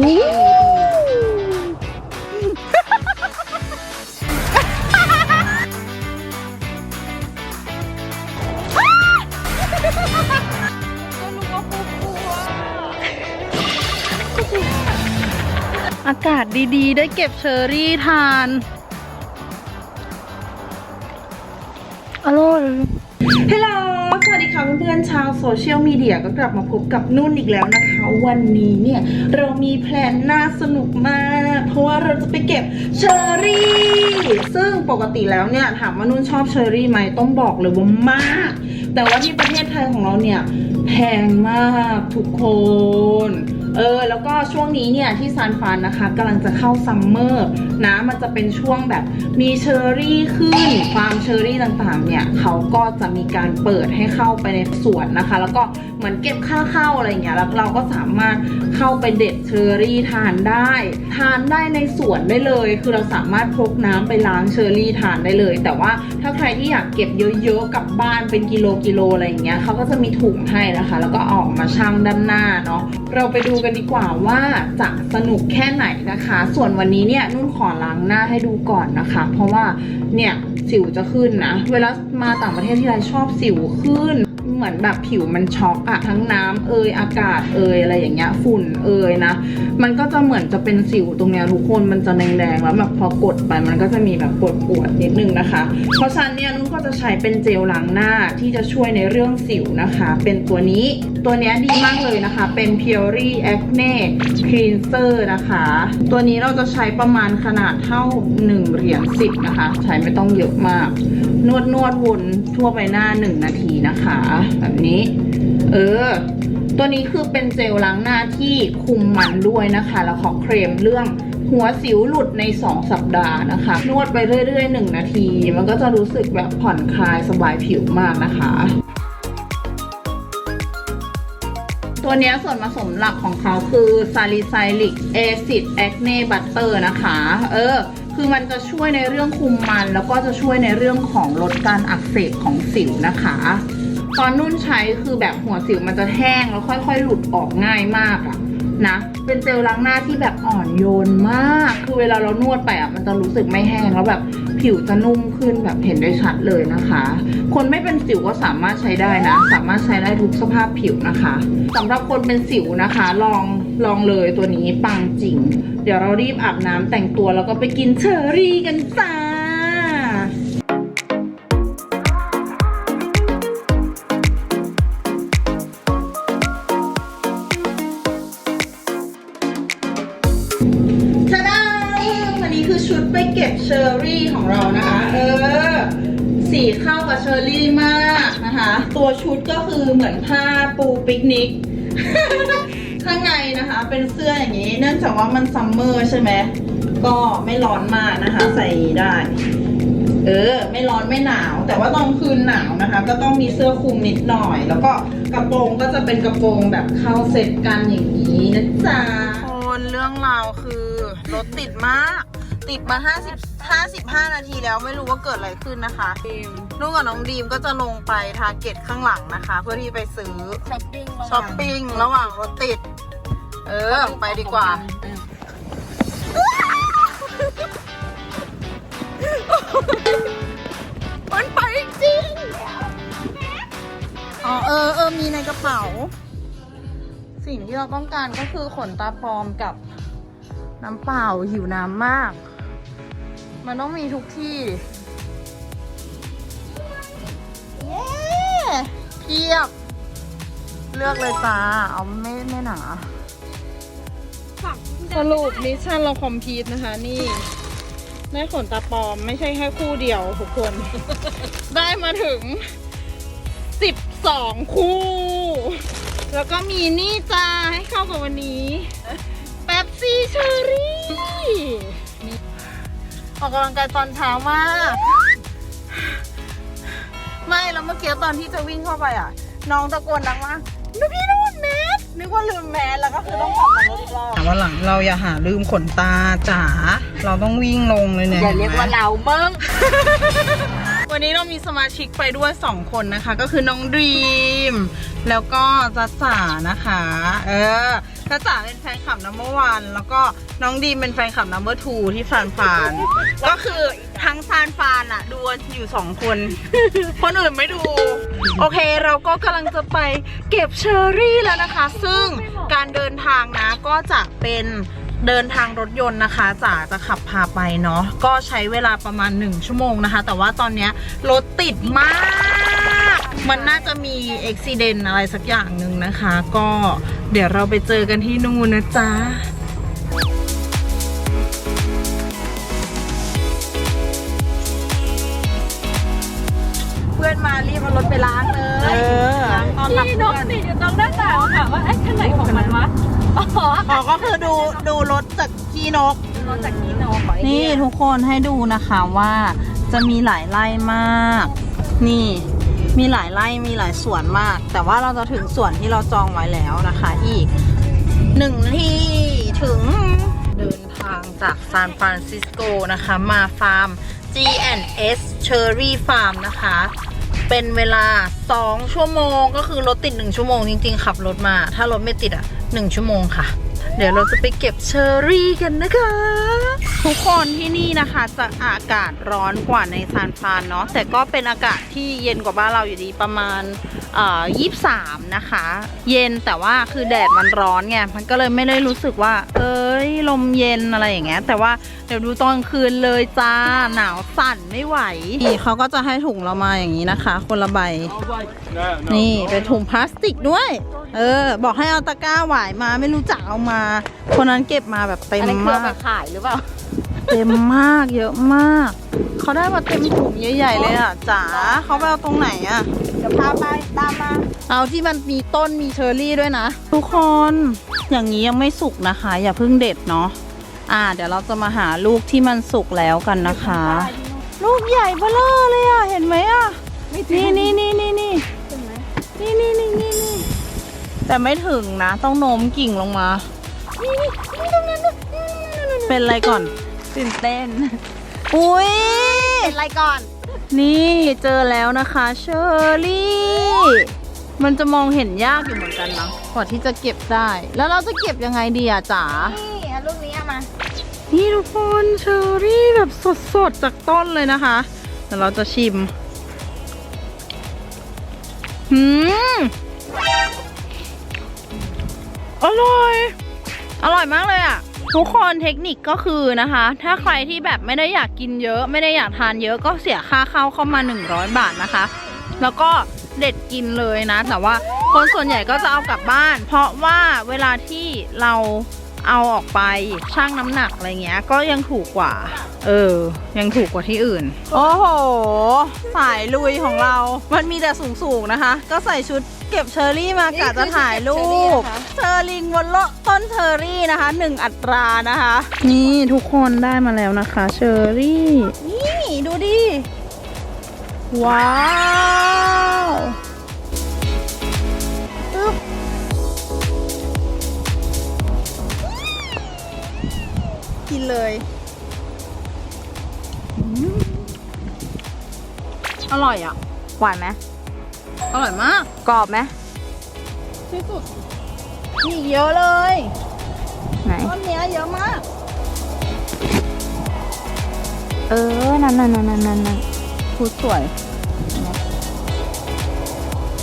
อากาศดีๆ ได้เก็บเชอร์รี่ทาน โซเชียลมีเดียก็กลับมาพบกับนุ่นอีกแล้วนะคะ วันนี้เนี่ยเรามีแพลนน่าสนุกมาก เพราะว่าเราจะไปเก็บเชอร์รี่ ซึ่งปกติแล้วเนี่ยถามว่านุ่นชอบเชอร์รี่ไหมต้องบอกเลยว่ามาก แต่ว่าที่ประเทศไทยของเราเนี่ยแพงมากทุกคน เออแล้วก็ช่วงนี้เนี่ยที่ซานฟรานนะคะกำลังจะเข้าซัมเมอร์นะมันจะเป็นช่วงแบบมีเชอร์รี่ขึ้นฟาร์มเชอร์รี่ต่างๆ เนี่ยเขาก็จะมีการเปิดให้เข้าไปในสวนนะคะ แล้วก็เหมือนเก็บค่าเข้าอะไรอย่างเงี้ยแล้วเราก็สามารถเข้าไปเด็ดเชอร์รี่ทานได้ ทานได้ในสวนได้เลย คือเราสามารถพกน้ำไปล้างเชอร์รี่ทานได้เลย แต่ว่าถ้าใครที่อยากเก็บเยอะๆกลับบ้านเป็นกิโลกิโลอะไรอย่างเงี้ยเขาก็จะมีถุงให้นะคะ แล้วก็อออกมาชั่งด้านหน้าเนาะเราไปดูกันดีกว่าว่าจะสนุกแค่ไหนนะคะ ส่วนวันนี้เนี่ยนุ่นขอล้างหน้าให้ดูก่อนนะคะ เพราะว่าเนี่ยสิวจะขึ้นนะ เวลามาต่างประเทศที่ไรชอบสิวขึ้น เหมือนแบบผิวมันช็อกอะทั้งน้ำเอยอากาศเอยอะไรอย่างเงี้ยฝุ่นเอยนะ มันก็จะเหมือนจะเป็นสิวตรงเนี้ยทุกคนมันจะแดงๆแล้วแบบพอกดไปมันก็จะมีแบบปวดปวดๆนิดนึงนะคะ เพราะฉะนั้นเนี่ยนุ่นก็จะใช้เป็นเจลล้างหน้าที่จะช่วยในเรื่องสิวนะคะ เป็นตัวนี้ตัวเนี้ยดีมากเลยนะคะ เป็น p u r e Acne Cleanser นะคะ ตัวนี้เราจะใช้ประมาณขนาดเท่า 1 เหรียญ10 นะคะ ใช้ไม่ต้องเยอะมาก นวดนวดวนทั่วไปหน้า 1 นาทีนะคะแบบนี้ เออ ตัวนี้คือเป็นเจลล้างหน้าที่คุมมันด้วยนะคะ แล้วขอเคลมเรื่องหัวสิวหลุดใน 2 สัปดาห์นะคะ นวดไปเรื่อย ๆ 1 นาที มันก็จะรู้สึกแบบผ่อนคลายสบายผิวมากนะคะ ตัวนี้ส่วนผสมหลักของเขาคือ salicylic acid acne butter นะคะ เออ คือมันจะช่วยในเรื่องคุมมัน แล้วก็จะช่วยในเรื่องของลดการอักเสบของสิวนะคะ ตอนนุ่นใช้คือแบบหัวสิวมันจะแห้งแล้วค่อยๆ หลุดออกง่ายมากอะนะ เป็นเจลล้างหน้าที่แบบอ่อนโยนมาก คือเวลาเรานวดไปอะมันจะรู้สึกไม่แห้งแล้วแบบผิวจะนุ่มขึ้นแบบเห็นได้ชัดเลยนะคะ คนไม่เป็นสิวก็สามารถใช้ได้นะ สามารถใช้ได้ทุกสภาพผิวนะคะสำหรับคนเป็นสิวนะคะ ลองลองเลยตัวนี้ปังจริง เดี๋ยวเรารีบอาบน้ำแต่งตัวแล้วก็ไปกินเชอรี่กันจ้า ก็คือเหมือนผ้าปูปิกนิก ข้างในนะคะ เป็นเสื้ออย่างนี้ เนื่องจากว่ามันซัมเมอร์ใช่ไหม ก็ไม่ร้อนมากนะคะ ใส่ได้ เออ ไม่ร้อนไม่หนาว แต่ว่าตอนคืนหนาวนะคะ ก็ต้องมีเสื้อคลุมนิดหน่อย แล้วก็กระโปรงก็จะเป็นกระโปรงแบบเข้าเซ็ตกันอย่างนี้นะจ๊ะคนเรื่องราวคือรถติดมาก ติดมา 50 55 นาทีแล้วไม่รู้ว่าเกิดอะไรขึ้นนะคะนุ่งกับน้องดีมก็จะลงไปทาร์เก็ตข้างหลังนะคะ เพื่อที่ไปซื้อช้อปปิ้งช้อปปิ้งระหว่างรถติด เออ ไปดีกว่ามันไปจริงอ๋อเออเออมีในกระเป๋า สิ่งที่เราต้องการก็คือขนตาปลอมกับน้ำเปล่าหิวน้ำมาก มันต้องมีทุกที่เย้เพียบ เลือกเลยจ้าเอาไม่ไม่หนา สรุปมิชชั่นเราคอมพีทนะคะ นี่ ได้ขนตาปลอมไม่ใช่แค่คู่เดียวทุกคน ได้มาถึง 12 คู่ แล้วก็มีนี่จ้าให้เข้ากับวันนี้ แป๊บซี่เชอรี่ ออกกำลังกายตอนเช้ามาก ไม่แล้วเมื่อกี้ตอนที่จะวิ่งเข้าไปอะ น้องตะโกนดังว่านึกพี่นุ่นแมสนึกว่าลืมแมสแล้วก็คือต้องกลับมารถอีกรอบวันหลังเราอย่าหาลืมขนตาจ๋าเราต้องวิ่งลงเลยเนี่ยอย่าเรียกว่าเราเบิ้งวันนี้เรามีสมาชิกไปด้วย 2 คนนะคะ ก็คือน้องดรีม แล้วก็จัสสานะคะ เออจ้าจ๋าเป็นแฟนคลับนัมเบอร์วันแล้วก็ น้องดีมเป็นแฟนคลับนัมเบอร์ทูที่ฟานฟาน ก็คือทั้งฟานฟานอะดูอยู่สองคน คนอื่นไม่ดู โอเคเราก็กำลังจะไปเก็บเชอร์รี่แล้วนะคะ ซึ่งการเดินทางนะก็จะเป็นเดินทางรถยนต์นะคะจ๋าจะขับพาไปเนาะก็ใช้เวลาประมาณ 1 ชั่วโมงนะคะ แต่ว่าตอนเนี้ยรถติดมาก มันน่าจะมีอุบิเหตุอะไรสักอย่างหนึ่งนะคะ ก็เดี๋ยวเราไปเจอกันที่นู่นนะจ๊ะ เอารถไปล้างเลยล้างตอนรับที่นเพื่กอนติดอยู่ตรงหน้าต่างค่ะว่าไอ้คันไหนของมันวะอ๋ออ๋อก็คือดูดูรถจากขี้นก รถจากที่นกนี่ทุกคนให้ดูนะคะว่าจะมีหลายไร่มาก นี่มีหลายไร่มีหลายสวนมาก แต่ว่าเราจะถึงสวนที่เราจองไว้แล้วนะคะ อีกหนึ่งนาที่ถึงเดินทางจากซานฟรานซิสโกนะคะ มาฟาร์ม G&S Cherry Farm นะคะ เป็นเวลา 2 ชั่วโมง ก็คือรถติด 1 ชั่วโมงจริงๆ ขับรถมา ถ้ารถไม่ติดอะ 1 ชั่วโมงค่ะ เดี๋ยวเราจะไปเก็บเชอร์รี่กันนะคะ ทุกคนที่นี่นะคะจะอากาศร้อนกว่าในซานฟรานเนาะแต่ก็เป็นอากาศที่เย็นกว่าบ้านเราอยู่ดีประมาณเอ่อ23นะคะ เย็นแต่ว่าคือแดดมันร้อนไงมันก็เลยไม่ได้รู้สึกว่า เอ้ยลมเย็นอะไรอย่างเงี้ย แต่ว่าเดี๋ยวดูตอนคืนเลยจ้าหนาวสั่นไม่ไหวนี่เขาก็จะให้ถุงเรามาอย่างนี้นะคะ คนละใบ นี่เป็นถุงพลาสติกด้วย เออ บอกให้เอาตะกร้าหวายมาไม่รู้จักเอามา คนนั้นเก็บมาแบบเต็มอันนี้คือมาเอามากขายหรือเปล่า เต็มมากเยอะมาก เขาได้มาเต็มถุงใหญ่ๆเลยอะจ๋าเขาไปเอาตรงไหนอะ เดี๋ยวพาไปตามมา เอาที่มันมีต้นมีเชอร์รี่ด้วยนะ ทุกคนอย่างนี้ยังไม่สุกนะคะ อย่าเพิ่งเด็ดเนาะอ่า เดี๋ยวเราจะมาหาลูกที่มันสุกแล้วกันนะคะ ลูกใหญ่เบ้อเร่อเลยอะเห็นไหมอะนี่นี่นี่นี่นี่นี่นี่นี่นี่นี่แต่ไม่ถึงนะ ต้องโน้มกิ่งลงมา นี่นี่นี่ตรงนั้นน่ะเป็นอะไรก่อน ตื่นเต้น อุ้ยเป็นไรก่อน นี่เจอแล้วนะคะเชอรี่ มันจะมองเห็นยากอยู่เหมือนกันนะกว่าที่จะเก็บได้ แล้วเราจะเก็บยังไงดีอะจ๋า นี่เอาลูกนี้เอามา นี่ทุกคนเชอรี่แบบสดๆจากต้นเลยนะคะเดี๋ยวเราจะชิมหืมอร่อย อร่อยมากเลยอะ ทุกคนเทคนิคก็คือนะคะ ถ้าใครที่แบบไม่ได้อยากกินเยอะ ไม่ได้อยากทานเยอะก็เสียค่าเข้าเข้ามา 100 บาทนะคะ แล้วก็เด็ดกินเลยนะ แต่ว่าคนส่วนใหญ่ก็จะเอากลับบ้าน เพราะว่าเวลาที่เราเอาออกไปชั่งน้ำหนักอะไรเงี้ย ก็ยังถูกกว่า เออ ยังถูกกว่าที่อื่น โอ้โห สายลุยของเรา มันมีแต่สูงๆนะคะ ก็ใส่ชุด เก็บเชอร์รี่มากะจะถ่ายรูป เชอร์ลิงบนโลต้นเชอร์รี่นะคะหนึ่งอัตรานะคะ นี่ทุกคนได้มาแล้วนะคะ เชอร์รี่ นี่ดูดิ ว้าวอึ๊บกินเลยอืมอร่อยอะ หวานไหม อร่อยมาก กรอบไหมที่สุด มีอีกเยอะเลยไหน ต้นเนี้ยเยอะมาก เออ นั่นนั่นนั่นนั่นนั่นพูดสวย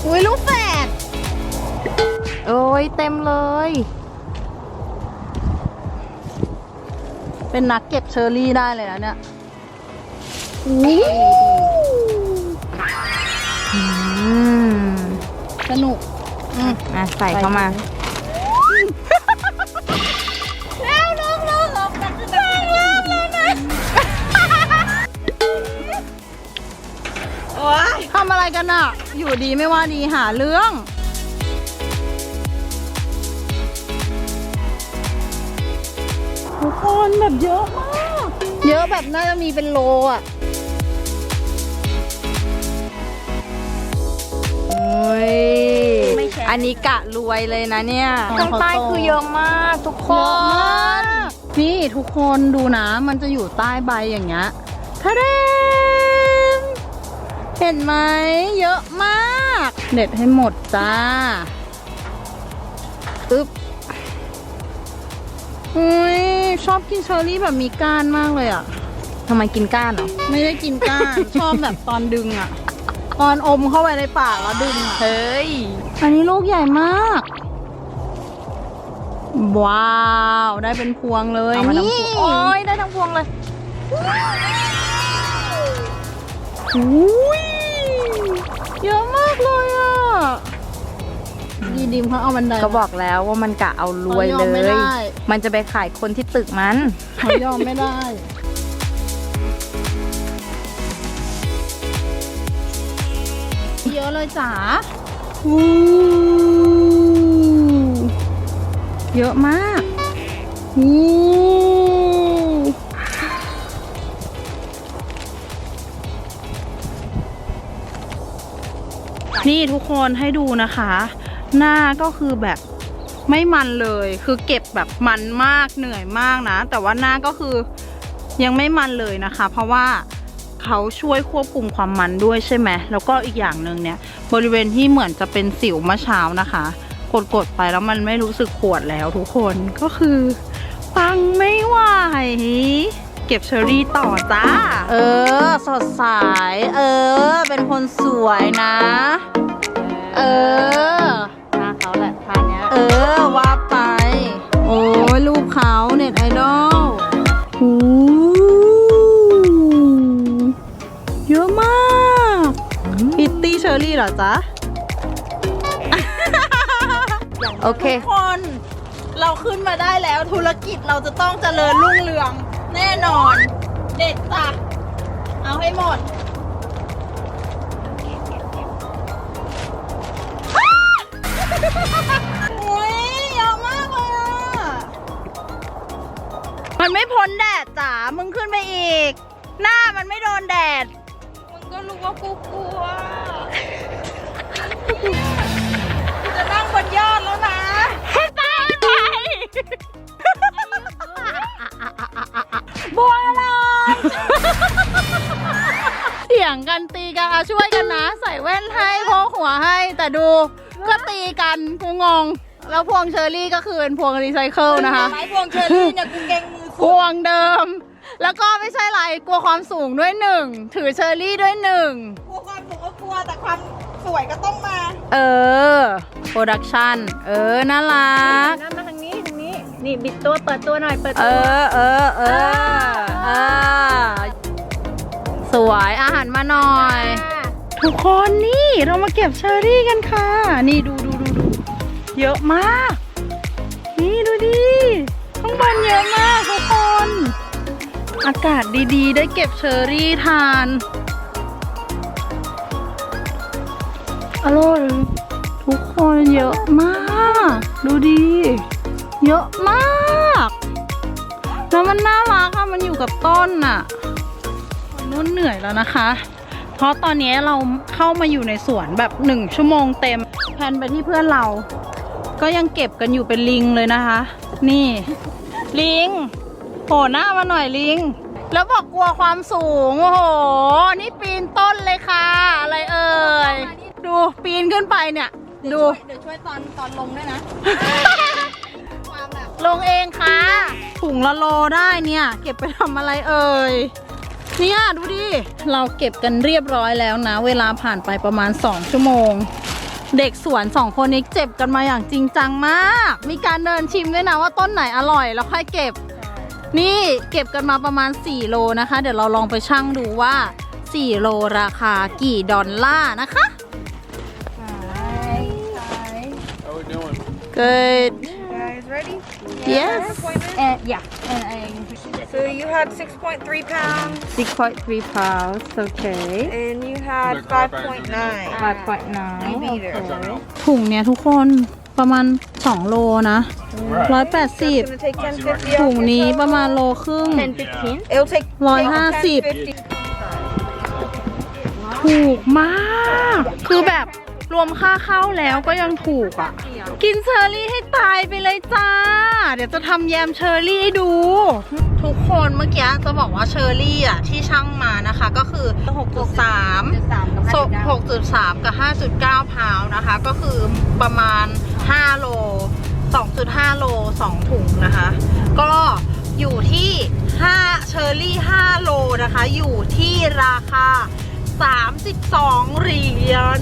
อุ้ยลูกแฝดโอ้ยเต็มเลย เป็นนักเก็บเชอร์รี่ได้เลยนะเนี่ยอื มสนุกอืมอะใส่เข้ามาแล้วน้องน้องน้องกันจะได้แล้วแล้วนะโอ๊ยทำอะไรกันอะ อยู่ดีไม่ว่าดีหาเรื่องทุกคนแบบเยอะมาก เยอะแบบน่าจะมีเป็นโลอะ ย ไม่แข็งอันนี้กะรวยเลยนะเนี่ยอ๋อข้างใต้เขาโตคือเยอะมากทุกคเยอะมาก น นี่ทุกคนดูนะ มันจะอยู่ใต้ใบอย่างเงี้ยทะเดมเห็นไหมเยอะมาก เด็ดให้หมดจ้าอึ๊บอุ้ยชอบกินเชอร์รี่แบบมีก้านมากเลยอะทำไมกินก้านเหรอ ไม่ได้กินก้าน ชอบแบบตอนดึงอะ ตอนอมเข้าไปในปากแล้วดึงอะเฮ้ย อันนี้ลูกใหญ่มาก ว้าว ได้เป็นพวงเลยเอามาทั้งนี่พวงโอ้ยได้ทั้งพวงเลยอุ้ยเยอะมากเลยอะดีดิมเขาเอาบันไดก็บอกแล้วว่ามันกะเอารวยเขาย อมไม่เลได้ยมันจะไปขายคนที่ตึกมัน เขายอมไม่ได้ เยอะเลยจ๋าอู้เยอะมากอู้นี่ทุกคนให้ดูนะคะ หน้าก็คือแบบไม่มันเลย คือเก็บแบบมันมากเหนื่อยมากนะ แต่ว่าหน้าก็คือยังไม่มันเลยนะคะ เพราะว่า เขาช่วยควบคุมความมันด้วยใช่ไหมแล้วก็อีกอย่างหนึ่งเนี่ย บริเวณที่เหมือนจะเป็นสิวเมื่อเช้านะคะ กดๆไปแล้วมันไม่รู้สึกปวดแล้วทุกคนก็คือปังไม่ไหวเก็บเชอรี่ต่อจ้า เออ สดใส เออ เป็นคนสวยนะ เออ โอเค ทุกคน เราขึ้นมาได้แล้วธุรกิจเราจะต้องเจริญรุ่งเรือง แน่นอน เด็ดจ้ะเอาให้หมดโอ้ยเยอะมากเลยอะมันไม่พ้นแดดจ๋ามึงขึ้นไปอีก หน้ามันไม่โดนแดด มึงก็รู้ว่ากูกลัว ยงกันตีกันเอาช่วยกันนะ ใส่แว่นให้โพกหัวให้ แต่ดูก็ตีกันกูงง แล้วพวงเชอรี่ก็คือเป็นพวงรีไซเคิลนะคะ ไม้พวงเชอรี่เนี่ยกูเก่งมือพวงเดิม แล้วก็ไม่ใช่ไรกลัวความสูงด้วยหนึ่งถือเชอรี่ด้วยหนึ่งกลัวความสูงก็กลัวแต่ความสวยก็ต้องมาเออโปรดักชันเออน่ารักนั่นมาทางนี้ทางนี้ นี่บิดตัวเปิดตัวหน่อยเปิดเอตัว อเออเออเออ สวยอาหารมาหน่อย ทุกคนนี่เรามาเก็บเชอร์รี่กันค่ะ นี่ดูดูดูดูเยอะมาก นี่ดูดิข้างบนเยอะมากทุกคน อากาศดีๆ ได้เก็บเชอร์รี่ทานอร่อยทุกคนเยอะมาก ดูดีเยอะมาก แล้วมันน่ารักอะมันอยู่กับต้นน่ะ นุ่นเหนื่อยแล้วนะคะ เพราะตอนนี้เราเข้ามาอยู่ในสวนแบบหนึ่งชั่วโมงเต็ม แพนไปที่เพื่อนเรา ก็ยังเก็บกันอยู่เป็นลิงเลยนะคะ นี่ ลิงโผล่หน้ามาหน่อยลิง แล้วบอกกลัวความสูง โอ้โห นี่ปีนต้นเลยค่ะ อะไรเอ่ย ดูปีนขึ้นไปเนี่ย ดู เดี๋ยวช่วยตอนตอนลงด้วยนะความแบบลงเองค่ะถุงละโลได้เนี่ย เก็บไปทำอะไรเอ่ย เนี่ยดูดิ เราเก็บกันเรียบร้อยแล้วนะ เวลาผ่านไปประมาณ 2 ชั่วโมง เด็กสวนสองคนนี้เจ็บกันมาอย่างจริงจังมาก มีการเดินชิมด้วยนะว่าต้นไหนอร่อยแล้วค่อยเก็บ นี่เก็บกันมาประมาณ 4 โลนะคะ เดี๋ยวเราลองไปชั่งดูว่า 4 โลราคากี่ดอลลาร์นะคะ How we doing? Good guys ready yes and yeah and I so you had 6.3 pounds 6.3 pounds okay and you had The car bag 5.9 five point nine You beat her. I don't know. ถุงเนี้ยทุกคนประมาณ 2 โลนะ Right. ร้อยแปด It's สิบ gonna take 10 50 ถุงนี้ประมาณโลครึ่ง ten fifteen it'll take ร้อยห้าสิบ10 50 ถูกมาก คือแบบ รวมค่าเข้าแล้วก็ยังถูกอะ กินเชอร์รี่ให้ตายไปเลยจ้า เดี๋ยวจะทำแยมเชอร์รี่ให้ดู ทุกคนเมื่อกี้จะบอกว่าเชอร์รี่อะที่ช่างมานะคะก็คือ 6.3สามกับห้าศสิบพเก้า6.3 กับ 5.9 พาวนะคะ ก็คือประมาณ 5 โล 2.5 โล 2 ถุงนะคะ ก็อยู่ที่ 5 เชอร์รี่ 5 โลนะคะ อยู่ที่ราคา 32 เหรียญ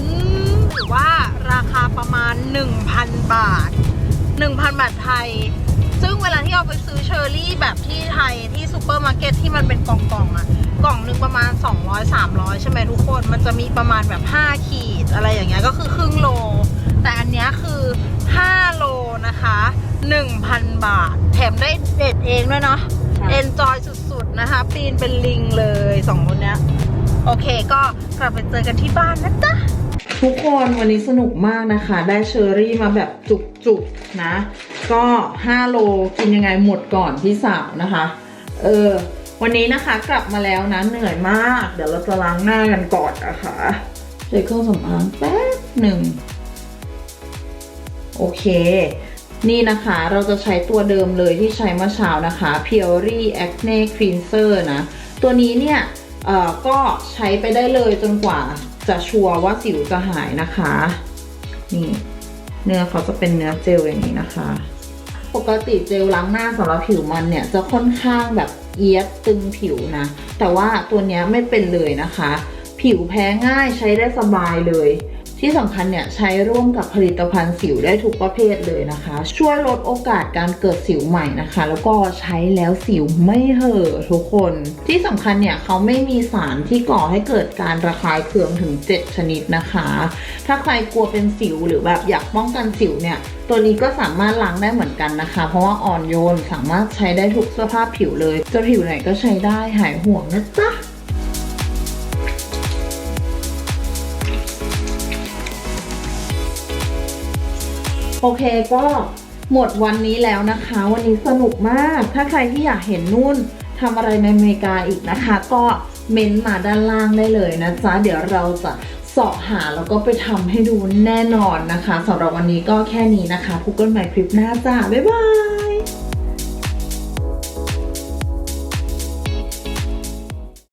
ประมาณ 1,000 บาท 1,000 บาทไทย ซึ่งเวลาที่เอาไปซื้อเชอร์รี่แบบที่ไทยที่ซูเปอร์มาร์เก็ตที่มันเป็นกล่องๆอะ่ะ กล่องหนึ่งประมาณ 200-300 ใช่ไหมทุกคน มันจะมีประมาณแบบ 5 ขีดอะไรอย่างเงี้ยก็คือครึ่งโล แต่อันเนี้ยคือ 5 โลนะคะ 1,000 บาท แถมได้เด็ดเองด้วยเนาะเอนจอยสุดๆนะคะ ปีนเป็นลิงเลยสองคนเนี้ย โอเคก็กลับไปเจอกันที่บ้านนะจ๊ะ ทุกคนวันนี้สนุกมากนะคะ ได้เชอรี่มาแบบจุกๆนะ ก็ 5 โลกินยังไงหมดก่อนพี่สาวนะคะ เออ วันนี้นะคะกลับมาแล้วนะ เหนื่อยมาก เดี๋ยวเราจะล้างหน้ากันก่อนนะคะใช้เครื่องสำอางแป๊บหนึ่ง โอเค นี่นะคะเราจะใช้ตัวเดิมเลยที่ใช้เมื่อเช้านะคะ p u r e Acne Cleanser นะ ตัวนี้เนี่ยเอ่อก็ใช้ไปได้เลยจนกว่า จะชัวร์ว่าสิวจะหายนะคะ นี่เนื้อเขาจะเป็นเนื้อเจลอย่างนี้นะคะ ปกติเจลล้างหน้าสำหรับผิวมันเนี่ยจะค่อนข้างแบบเอียดตึงผิวนะ แต่ว่าตัวนี้ไม่เป็นเลยนะคะ ผิวแพ้ง่ายใช้ได้สบายเลย ที่สำคัญเนี่ยใช้ร่วมกับผลิตภัณฑ์สิวได้ทุกประเภทเลยนะคะ ช่วยลดโอกาสการเกิดสิวใหม่นะคะ แล้วก็ใช้แล้วสิวไม่เห่อทุกคน ที่สำคัญเนี่ยเขาไม่มีสารที่ก่อให้เกิดการระคายเคืองถึง 7 ชนิดนะคะ ถ้าใครกลัวเป็นสิวหรือแบบอยากป้องกันสิวเนี่ยตัวนี้ก็สามารถล้างได้เหมือนกันนะคะ เพราะว่าอ่อนโยนสามารถใช้ได้ทุกสภาพผิวเลยจะผิวไหนก็ใช้ได้หายห่วงนะจ๊ะ โอเคก็หมดวันนี้แล้วนะคะ วันนี้สนุกมาก ถ้าใครที่อยากเห็นนุ่นทำอะไรในอเมริกาอีกนะคะ ก็เม้นต์มาด้านล่างได้เลยนะจ๊ะ เดี๋ยวเราจะเสาะหาแล้วก็ไปทำให้ดูแน่นอนนะคะสำหรับวันนี้ก็แค่นี้นะคะพบกันใหม่คลิปหน้าจ้า บ๊ายบาย